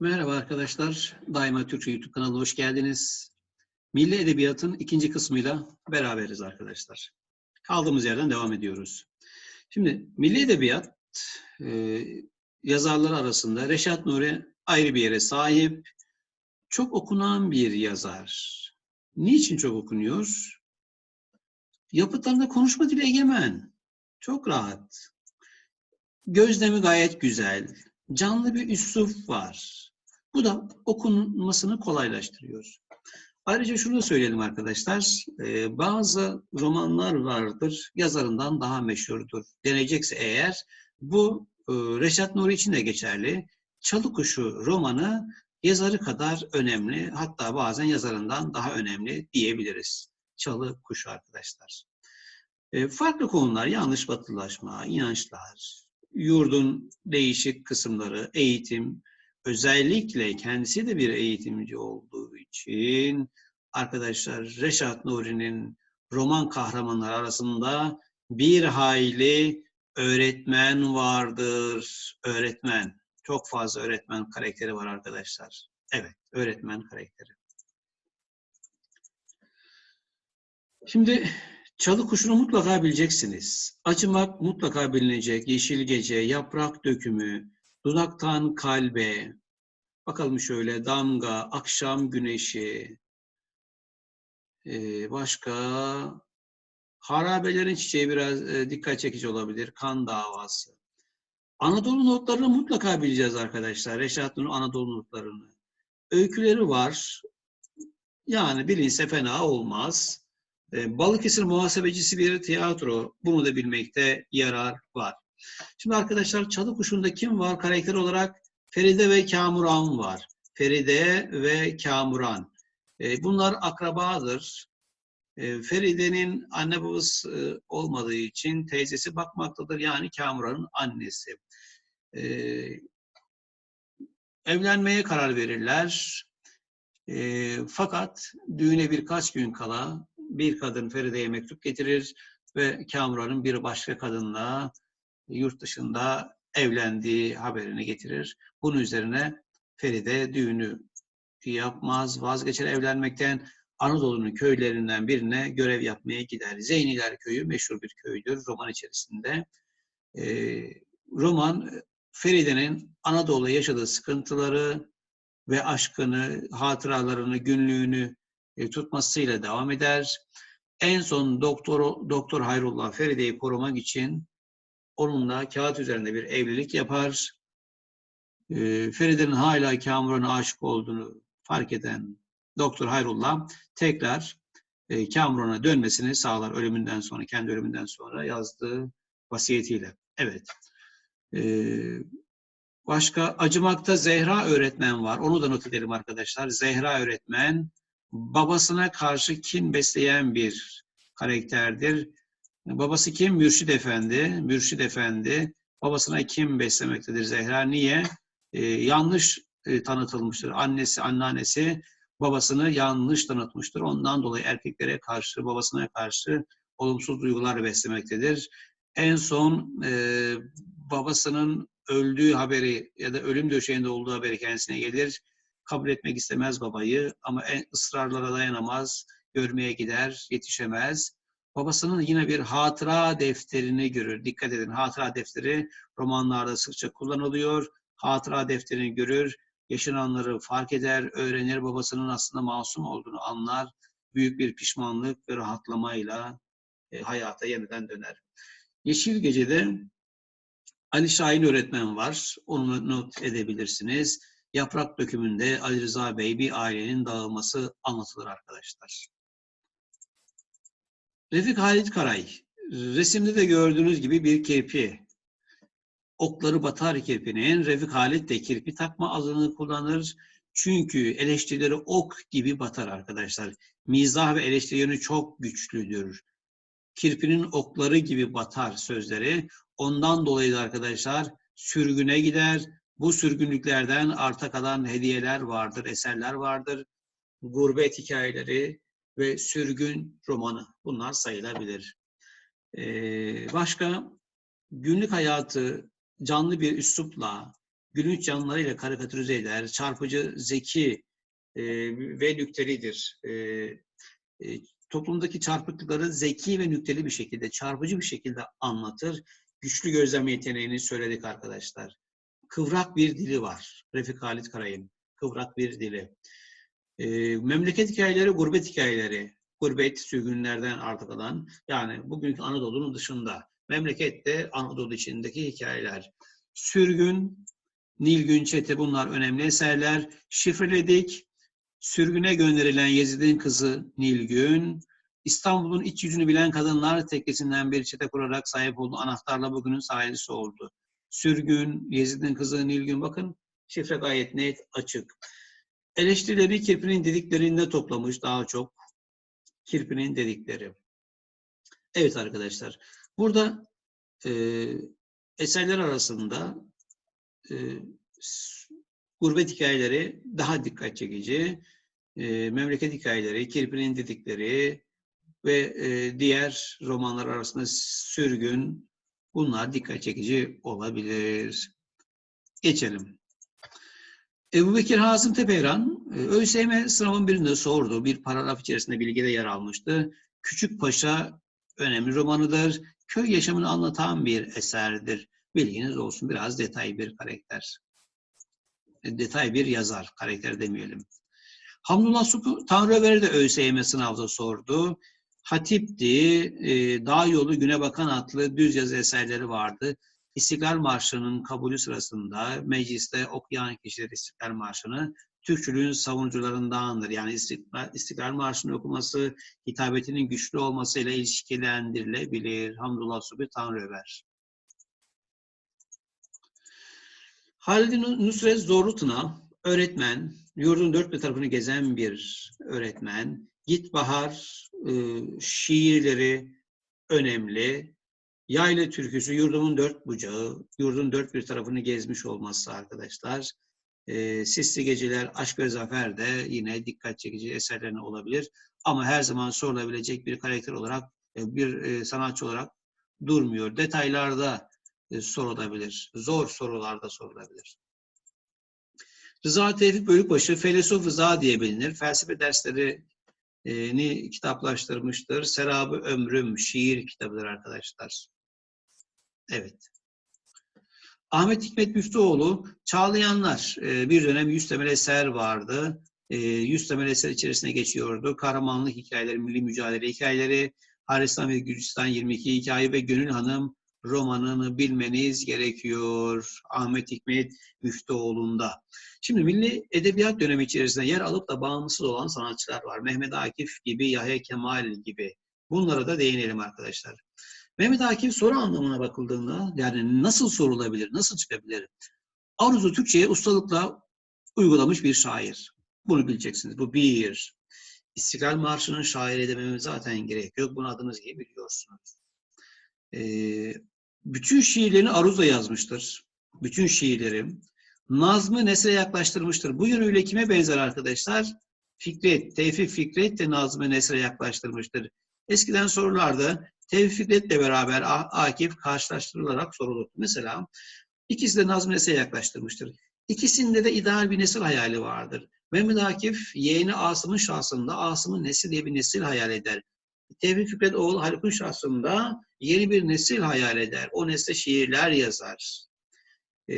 Merhaba arkadaşlar. Daima Türkçe YouTube kanalına hoş geldiniz. Milli Edebiyat'ın ikinci kısmıyla beraberiz arkadaşlar. Kaldığımız yerden devam ediyoruz. Şimdi Milli Edebiyat e, yazarları arasında Reşat Nuri ayrı bir yere sahip. Çok okunan bir yazar. Niçin çok okunuyor? Yapıtlarında konuşma dili egemen. Çok rahat. Gözlemi gayet güzel. Canlı bir üslup var. Bu da okunmasını kolaylaştırıyor. Ayrıca şunu da söyleyelim arkadaşlar. e, bazı romanlar vardır, yazarından daha meşhurdur. Denecekse eğer, bu e, Reşat Nuri için de geçerli. Çalı Kuşu romanı yazarı kadar önemli, hatta bazen yazarından daha önemli diyebiliriz. Çalı Kuşu arkadaşlar. E, farklı konular, yanlış batılaşma, inançlar, yurdun değişik kısımları, eğitim, özellikle kendisi de bir eğitimci olduğu için arkadaşlar Reşat Nuri'nin roman kahramanları arasında bir hayli öğretmen vardır. Öğretmen. Çok fazla öğretmen karakteri var arkadaşlar. Evet, öğretmen karakteri. Şimdi çalı kuşunu mutlaka bileceksiniz. Acımak mutlaka bilinecek. Yeşil gece, yaprak dökümü, dudaktan kalbe. Bakalım şöyle damga, akşam güneşi. Ee, başka harabelerin çiçeği biraz e, dikkat çekici olabilir. Kan davası. Anadolu notlarını mutlaka bileceğiz arkadaşlar. Reşat Nur'un Anadolu notlarını. Öyküleri var. Yani bilinse fena olmaz. E, Balıkesir muhasebecisi bir tiyatro. Bunu da bilmekte yarar var. Şimdi arkadaşlar Çalı Kuşu'nda kim var karakter olarak? Feride ve Kamuran var. Feride ve Kamuran. E, bunlar akrabadır. E, Feride'nin anne babası e, olmadığı için teyzesi bakmaktadır. Yani Kamuran'ın annesi. Evlenmeye karar verirler. Fakat düğüne birkaç gün kala bir kadın Feride'ye mektup getirir ve Kamuran'ın bir başka kadınla yurt dışında evlendiği haberini getirir. Bunun üzerine Feride düğünü yapmaz, vazgeçer evlenmekten. Anadolu'nun köylerinden birine görev yapmaya gider. Zeyniler köyü meşhur bir köydür roman içerisinde. Ee, roman Feride'nin Anadolu'da yaşadığı sıkıntıları ve aşkını, hatıralarını, günlüğünü e, tutmasıyla devam eder. En son doktor Doktor Hayrullah Feride'yi korumak için onunla kağıt üzerinde bir evlilik yapar. E, Feride'nin hala Kamuran'a aşık olduğunu fark eden Doktor Hayrullah tekrar e, Kamuran'a dönmesini sağlar ölümünden sonra, kendi ölümünden sonra yazdığı vasiyetiyle. Evet. E, başka Acımak'ta Zehra öğretmen var. Onu da not edelim arkadaşlar. Zehra öğretmen babasına karşı kin besleyen bir karakterdir. Babası kim? Mürşid Efendi. Mürşid Efendi babasına kim beslemektedir Zehra? Niye? Ee, yanlış e, tanıtılmıştır. Annesi, anneannesi babasını yanlış tanıtmıştır. Ondan dolayı erkeklere karşı, babasına karşı olumsuz duygular beslemektedir. En son e, babasının öldüğü haberi ya da ölüm döşeğinde olduğu haberi kendisine gelir kabul etmek istemez babayı ama en ısrarlara dayanamaz, görmeye gider, yetişemez. Babasının yine bir hatıra defterini görür. Dikkat edin hatıra defteri romanlarda sıkça kullanılıyor. Hatıra defterini görür, yaşananları fark eder, öğrenir, babasının aslında masum olduğunu anlar. Büyük bir pişmanlık ve rahatlamayla e, hayata yeniden döner. Yeşil Gece'de Ali Şahin öğretmen var. Onu not edebilirsiniz. Yaprak dökümünde Ali Rıza Bey bir ailenin dağılması anlatılır arkadaşlar. Refik Halit Karay, resimde de gördüğünüz gibi bir kirpi. Okları batar kirpinin, Refik Halit de kirpi takma adını kullanır. Çünkü eleştirileri ok gibi batar arkadaşlar. Mizah ve eleştiri yönü çok güçlüdür. Kirpinin okları gibi batar sözleri. Ondan dolayı da arkadaşlar sürgüne gider, bu sürgünlüklerden arta kalan hediyeler vardır, eserler vardır. Gurbet hikayeleri ve sürgün romanı bunlar sayılabilir. Ee, başka günlük hayatı canlı bir üslupla, gülünç canlılarıyla karikatürize eder. Çarpıcı, zeki e, ve nüktelidir. E, e, toplumdaki çarpıklıkları zeki ve nükteli bir şekilde, çarpıcı bir şekilde anlatır. Güçlü gözlem yeteneğini söyledik arkadaşlar. Kıvrak bir dili var. Refik Halit Karay'ın. Kıvrak bir dili. E, memleket hikayeleri, gurbet hikayeleri. Gurbet, sürgünlerden artık alan. Yani bugünkü Anadolu'nun dışında. Memlekette Anadolu içindeki hikayeler. Sürgün, Nilgün Çete bunlar önemli eserler. Şifreledik. Sürgüne gönderilen Yezid'in kızı Nilgün. İstanbul'un iç yüzünü bilen kadınlar tekkesinden bir çete kurarak sahip olduğu anahtarla bugünün sahibisi oldu. Sürgün, Yezid'in kızı Nilgün bakın şifre gayet net, açık. Eleştirileri Kirpi'nin dediklerinde toplamış daha çok. Kirpi'nin dedikleri. Evet arkadaşlar. Burada e, eserler arasında e, gurbet hikayeleri daha dikkat çekici. E, memleket hikayeleri, Kirpi'nin dedikleri ve e, diğer romanlar arasında sürgün bunlar dikkat çekici olabilir. Geçelim. Ebu Bekir Hazım Tepeyran, e, ÖSYM sınavın birinde sordu. Bir paragraf içerisinde bilgide yer almıştı. Küçük Paşa önemli romanıdır. Köy yaşamını anlatan bir eserdir. Bilginiz olsun biraz detay bir karakter. E, detay bir yazar, karakter demeyelim. Hamdullah Suku Tanrıver'i de ÖSYM sınavda sordu. Hatip'ti, e, Dağ Yolu Güne Bakan adlı düz yazı eserleri vardı. İstiklal Marşı'nın kabulü sırasında mecliste okuyan kişiler İstiklal Marşı'nı Türkçülüğün savunucularındandır. Yani İstiklal, Marşı'nın okuması hitabetinin güçlü olmasıyla ilişkilendirilebilir. Hamdullah Subi Tanrıver. Halid Nusret Zorlutuna öğretmen, yurdun dört bir tarafını gezen bir öğretmen. Git Bahar e, şiirleri önemli. Yaylı türküsü yurdumun dört bucağı, yurdun dört bir tarafını gezmiş olması arkadaşlar. E, Sisli Geceler, Aşk ve Zafer de yine dikkat çekici eserlerine olabilir. Ama her zaman sorulabilecek bir karakter olarak, e, bir e, sanatçı olarak durmuyor. Detaylarda e, sorulabilir. Zor sorularda sorulabilir. Rıza Tevfik Bölükbaşı, Filosof Rıza diye bilinir. Felsefe derslerini kitaplaştırmıştır. Serabı Ömrüm, şiir kitabıdır arkadaşlar. Evet. Ahmet Hikmet Müftüoğlu, Çağlayanlar, e, bir dönem yüz temel eser vardı. E, yüz temel eser içerisine geçiyordu. Kahramanlık hikayeleri, milli mücadele hikayeleri, Haristan ve Gürcistan 22 hikaye ve Gönül Hanım romanını bilmeniz gerekiyor. Ahmet Hikmet Müftüoğlu'nda. Şimdi milli edebiyat dönemi içerisinde yer alıp da bağımsız olan sanatçılar var. Mehmet Akif gibi, Yahya Kemal gibi. Bunlara da değinelim arkadaşlar. Mehmet Akif soru anlamına bakıldığında yani nasıl sorulabilir, nasıl çıkabilir? Aruz'u Türkçe'ye ustalıkla uygulamış bir şair. Bunu bileceksiniz. Bu bir. İstiklal Marşı'nın şair dememiz zaten gerek yok. Bunu adınız gibi biliyorsunuz. Ee, bütün şiirlerini Aruz'la yazmıştır. Bütün şiirleri. Nazmı nesre yaklaştırmıştır. Bu yönüyle kime benzer arkadaşlar? Fikret, Tevfik Fikret de Nazmı nesre yaklaştırmıştır. Eskiden sorularda Tevfik Fikret'le beraber Akif karşılaştırılarak sorulur. Mesela ikisi de Nazım Nes'e yaklaştırmıştır. İkisinde de ideal bir nesil hayali vardır. Mehmet Akif yeğeni Asım'ın şahsında Asım'ın nesil diye bir nesil hayal eder. Tevfik Fikret oğlu Haluk'un şahsında yeni bir nesil hayal eder. O nesle şiirler yazar. Ee,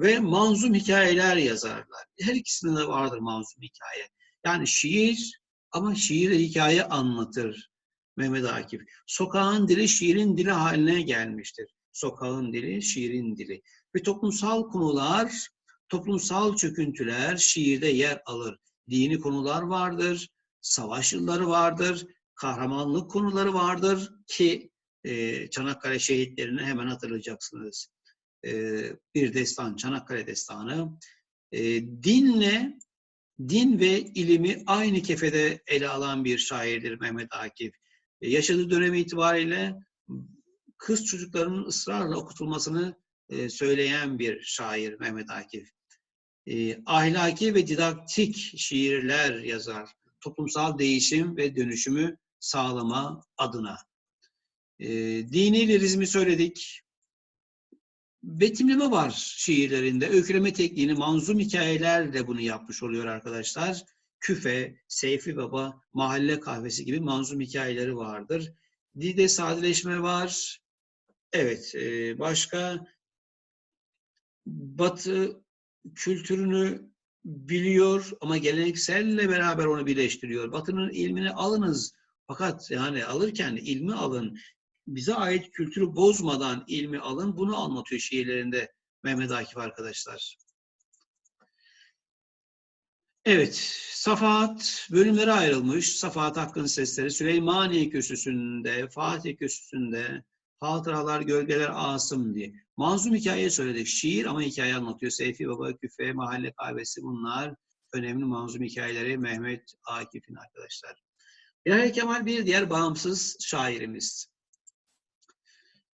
ve manzum hikayeler yazarlar. Her ikisinde de vardır manzum hikaye. Yani şiir ama şiir hikaye anlatır. Mehmet Akif. Sokağın dili şiirin dili haline gelmiştir. Sokağın dili şiirin dili. Ve toplumsal konular, toplumsal çöküntüler şiirde yer alır. Dini konular vardır, savaş yılları vardır, kahramanlık konuları vardır ki e, Çanakkale şehitlerini hemen hatırlayacaksınız. E, bir destan, Çanakkale destanı. E, dinle, din ve ilimi aynı kefede ele alan bir şairdir Mehmet Akif. E, yaşadığı dönem itibariyle kız çocuklarının ısrarla okutulmasını e, söyleyen bir şair Mehmet Akif. E, ahlaki ve didaktik şiirler yazar. Toplumsal değişim ve dönüşümü sağlama adına. Dini lirizmi söyledik. betimleme var şiirlerinde. Öyküleme tekniğini manzum hikayelerle bunu yapmış oluyor arkadaşlar. Küfe, Seyfi Baba, Mahalle Kahvesi gibi manzum hikayeleri vardır. Dilde sadeleşme var. Evet, e, başka Batı kültürünü biliyor ama gelenekselle beraber onu birleştiriyor. Batı'nın ilmini alınız. Fakat yani alırken ilmi alın. Bize ait kültürü bozmadan ilmi alın. Bunu anlatıyor şiirlerinde Mehmet Akif arkadaşlar. Evet, Safahat bölümlere ayrılmış. Safahat Hakkın Sesleri Süleymaniye Köşüsü'nde, Fatih Köşüsü'nde, Hatıralar, Gölgeler Asım diye. Manzum hikaye söyledik. Şiir ama hikaye anlatıyor. Seyfi Baba, Küfe, Mahalle Kahvesi bunlar önemli manzum hikayeleri Mehmet Akif'in arkadaşlar. Yahya Kemal bir diğer bağımsız şairimiz.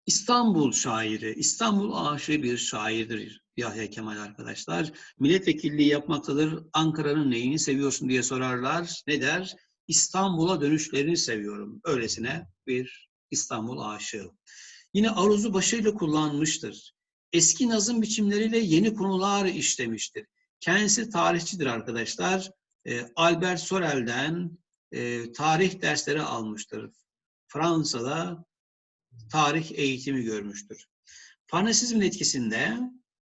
İstanbul şairi, İstanbul aşığı bir şairdir Yahya Kemal arkadaşlar. Milletvekilliği yapmaktadır. Ankara'nın neyini seviyorsun diye sorarlar. Ne der? İstanbul'a dönüşlerini seviyorum. Öylesine bir İstanbul aşığı. Yine aruzu başıyla kullanmıştır. Eski nazım biçimleriyle yeni konular işlemiştir. Kendisi tarihçidir arkadaşlar. E, Albert Sorel'den e, tarih dersleri almıştır. Fransa'da tarih eğitimi görmüştür. Farnesizmin etkisinde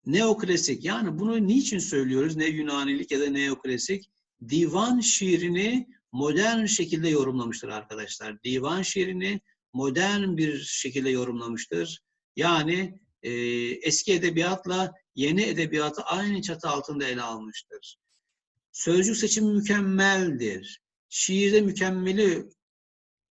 neoklasik yani bunu niçin söylüyoruz ne Yunanilik ya da neoklasik divan şiirini modern şekilde yorumlamıştır arkadaşlar. Divan şiirini modern bir şekilde yorumlamıştır. Yani e, eski edebiyatla yeni edebiyatı aynı çatı altında ele almıştır. Sözcük seçimi mükemmeldir. Şiirde mükemmeli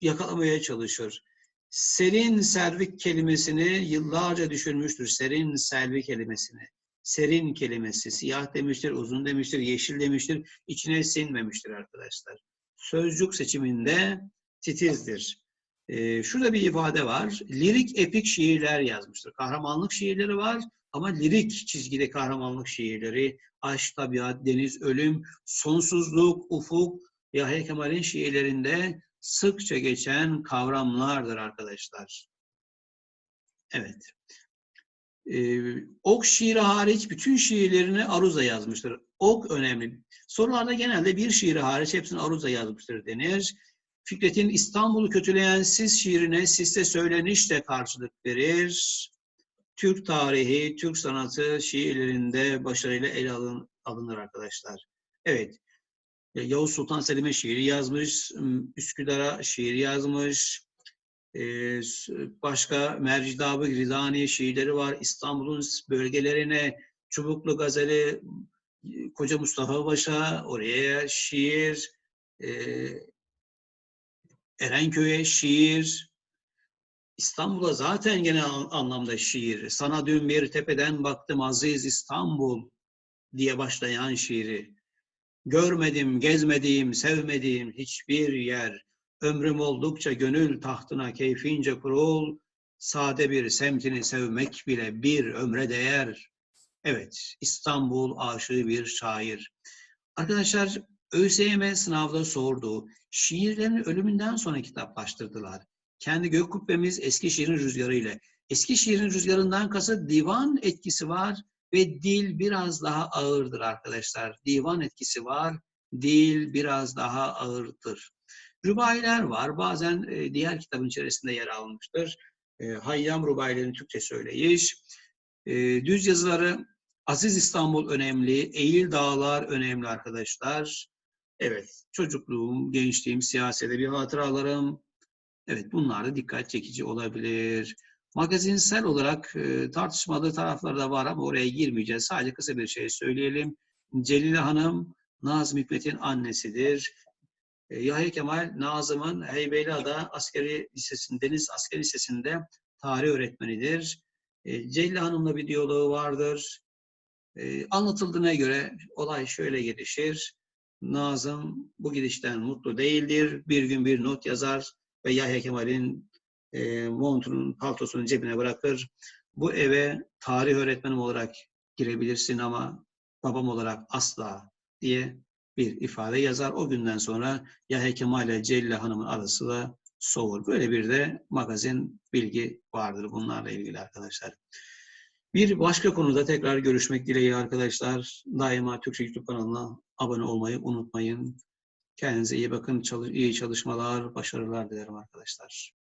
yakalamaya çalışır. Serin servik kelimesini yıllarca düşünmüştür. Serin servik kelimesini. Serin kelimesi. Siyah demiştir, uzun demiştir, yeşil demiştir. İçine sinmemiştir arkadaşlar. Sözcük seçiminde titizdir. Ee, şurada bir ifade var. Lirik epik şiirler yazmıştır. Kahramanlık şiirleri var ama lirik çizgide kahramanlık şiirleri, aşk, tabiat, deniz, ölüm, sonsuzluk, ufuk, Yahya Kemal'in şiirlerinde sıkça geçen kavramlardır arkadaşlar. Evet. Ee, ok şiiri hariç bütün şiirlerini Aruza yazmıştır. Ok önemli. Sorularda genelde bir şiiri hariç hepsini Aruza yazmıştır denir. Fikret'in İstanbul'u kötüleyen siz şiirine siste söyleniş de karşılık verir. Türk tarihi, Türk sanatı şiirlerinde başarıyla ele alın, alınır arkadaşlar. Evet, Yavuz Sultan Selim'e şiir yazmış, Üsküdar'a şiir yazmış, ee, başka Mercidabı Ridani şiirleri var. İstanbul'un bölgelerine Çubuklu Gazeli, Koca Mustafa Paşa, oraya şiir, ee, Erenköy'e şiir, İstanbul'a zaten genel anlamda şiir. Sana dün bir tepeden baktım aziz İstanbul diye başlayan şiiri. Görmedim, gezmediğim, sevmediğim hiçbir yer. Ömrüm oldukça gönül tahtına keyfince kurul. Sade bir semtini sevmek bile bir ömre değer. Evet, İstanbul aşığı bir şair. Arkadaşlar ÖSYM sınavda sordu. Şiirlerini ölümünden sonra kitaplaştırdılar. Kendi gök kubbemiz Eskişehir'in rüzgarı ile. Eskişehir'in rüzgarından kasıt divan etkisi var ve dil biraz daha ağırdır arkadaşlar. Divan etkisi var, dil biraz daha ağırdır. Rubailer var. Bazen e, diğer kitabın içerisinde yer almıştır. E, Hayyam Rubailerin Türkçe söyleyiş. E, düz yazıları Aziz İstanbul önemli, Eğil Dağlar önemli arkadaşlar. Evet, çocukluğum, gençliğim, siyasete bir hatıralarım. Evet, bunlar da dikkat çekici olabilir. Magazinsel olarak e, tartışmalı taraflar da var ama oraya girmeyeceğiz. Sadece kısa bir şey söyleyelim. Celile Hanım, Nazım Hikmet'in annesidir. E, Yahya Kemal, Nazım'ın Heybeliada Askeri Lisesi'nde, Deniz Askeri Lisesi'nde tarih öğretmenidir. E, Celile Hanım'la bir diyaloğu vardır. E, anlatıldığına göre olay şöyle gelişir. Nazım bu gidişten mutlu değildir. Bir gün bir not yazar ve Yahya Kemal'in e, montunun, paltosunun cebine bırakır. Bu eve tarih öğretmenim olarak girebilirsin ama babam olarak asla diye bir ifade yazar. O günden sonra Yahya Kemal ile Celile Hanım'ın arası da soğur. Böyle bir de magazin bilgi vardır bunlarla ilgili arkadaşlar. Bir başka konuda tekrar görüşmek dileğiyle arkadaşlar. Daima Türkçe YouTube kanalına abone olmayı unutmayın. Kendinize iyi bakın. Çalış- iyi çalışmalar, başarılar dilerim arkadaşlar.